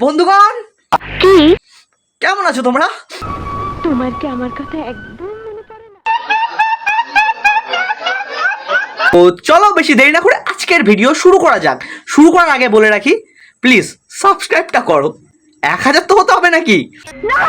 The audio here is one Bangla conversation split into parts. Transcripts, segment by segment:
বন্ধুগণ! কি? কেমন আছো তোমরা? তোমার কি আমার কথা একদম মনে পড়ে না? তো চলো বেশি দেরি না করে আজকের ভিডিও শুরু করা যাক। শুরু করার আগে বলে রাখি প্লিজ সাবস্ক্রাইবটা করো। এক হাজার তো হতে হবে নাকি? ওলা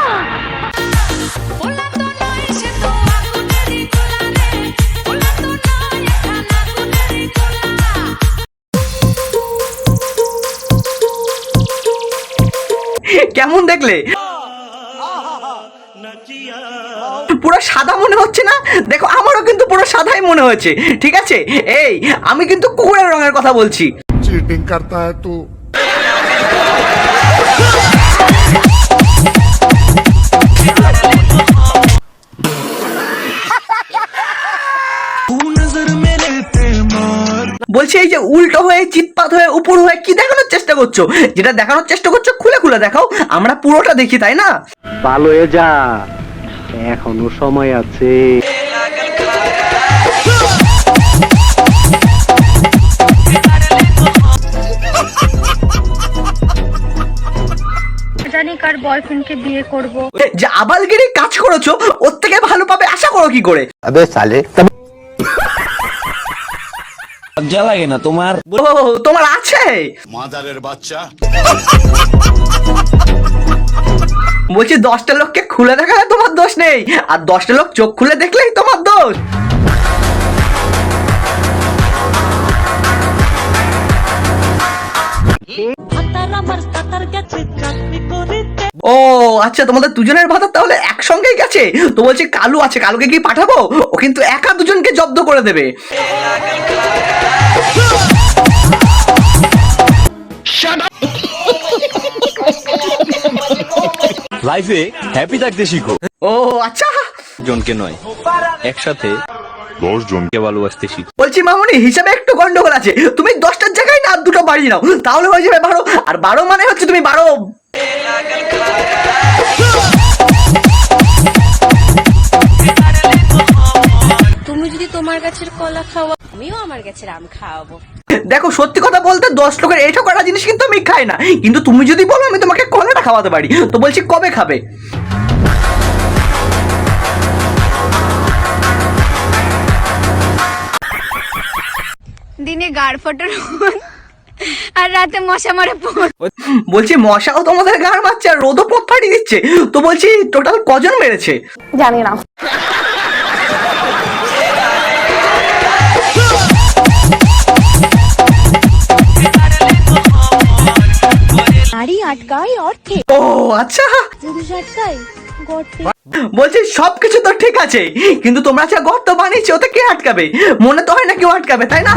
কেমন দেখলে? পুরো সাদা মনে হচ্ছে না? দেখো, আমারও কিন্তু পুরো সাদাই মনে হয়েছে, ঠিক আছে? এই, আমি কিন্তু কুকুরের রঙের কথা বলছি। চিটিং করতা হ্যায় তু। বলছি এই যে উল্টো হয়ে চিৎপাত হয়ে উপর হয়ে কি দেখানোর চেষ্টা করছ? যেটা দেখানোর চেষ্টা করছ খুলে খুলে দেখাও। আমরা পুরোটা দেখি তাই না? ভালো হয়ে যা। এখনও সময় আছে। জানি কার বয়ফ্রেন্ডকে বিয়ে করব। যে আবালগিরি কাজ করেছ ওর থেকে ভালো পাবে আশা করো কি করে? আবে সালে। লজ্জা লাগে না তোমার? তোমার আছে? মাদারের বাচ্চা। বলছি দশটা লোককে খুলে দেখালে তোমার দোষ নেই আর দশটা লোক চোখ খুলে দেখলেই তোমার দোষ। ও আচ্ছা তোমাদের দুজনের ভাতা তাহলে একসঙ্গেই গেছে? তো বলছি কালু আছে কালুকে কি পাঠাবো? ও কিন্তু একা দুজনকে জব্দ করে দেবে। লাইফে হ্যাপি থাকতে শিখো। ও আচ্ছা। জনকে নয় একসাথে দশ জনকে ভালোবাসতে শিখো। বলছি মামনি হিসাবে একটু গন্ডগোল আছে। তুমি দশটার জায়গায় না দুটো বাড়িয়ে নাও। তাহলে হয়ে যাবে বারো। আর বারো মানে হচ্ছে তুমি বারো। তুমি যদি তোমার গাছের কলা খাওয়া আমিও আমার গাছের আম খাওয়াবো। দেখো সত্যি কথা বলতে দশ লোকের এইটা করা জিনিস কিন্তু আমি খাই না। কিন্তু তুমি যদি বলো আমি তোমাকে কলাটা খাওয়াতে পারি। তো বলছি কবে খাবে? দিনে গাড় ফটার আর রাতে মশা মারে বলছি মশাও তোমাদের গান মারছে আর রোদও পথ ফাটিয়ে দিচ্ছে তো বলছি টোটাল কজন মেরেছে? জানি না। অর্থে। ও আচ্ছা। যদি বলছি সবকিছু তো ঠিক আছে কিন্তু তোমরা যা গর্ত বানিয়েছো ওতে কে আটকাবে? মনে তো হয় না কেউ আটকাবে তাই না?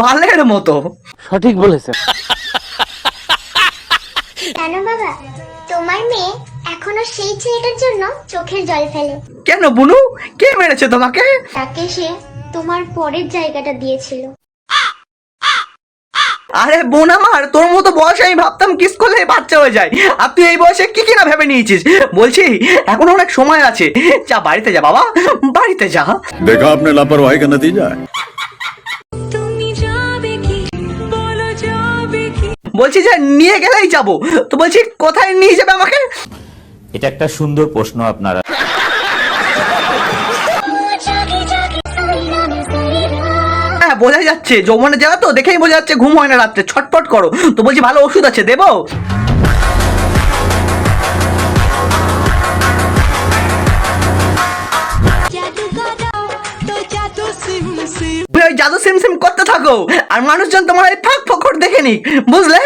বালের মতো। সঠিক বলেছে। কেন বাবা? তোমার মেয়ে এখনও সেই ছেলেটার জন্য চোখের জল ফেলে। কেন বুনু? কে মেরেছে তোমাকে? তাকে সে তোমার পরের জায়গাটা দিয়েছিল। আরে বোন আমার তোর মতো বয়সে আমি ভাবতাম কিস করলে বাচ্চা হয়ে যায়। আর তুই এই বয়সে কি কিনা ভেবে নিয়েছিস? বলছি এখন অনেক সময় আছে। যা বাড়িতে যা বাবা বাড়িতে যা। দেখা আপনার লাপরওয়াহি কেন দিয়ে যায়। বলছি যে নিয়ে গেলেই যাব। তো বলছি কোথায় নিয়ে যাবে আমাকে? এটা একটা সুন্দর প্রশ্ন আপনারা। হ্যাঁ বোঝা যাচ্ছে। যৌবনের জায়গা তো দেখেই বোঝা যাচ্ছে ঘুম হয় না রাত্রে। ছটপট করো। তো বলছি ভালো ওষুধ আছে দেবো? জাদু সিম সিম। করতে থাকো আর মানুষজন তোমার এই ফাঁক ফকর দেখে নিক। বুঝলে?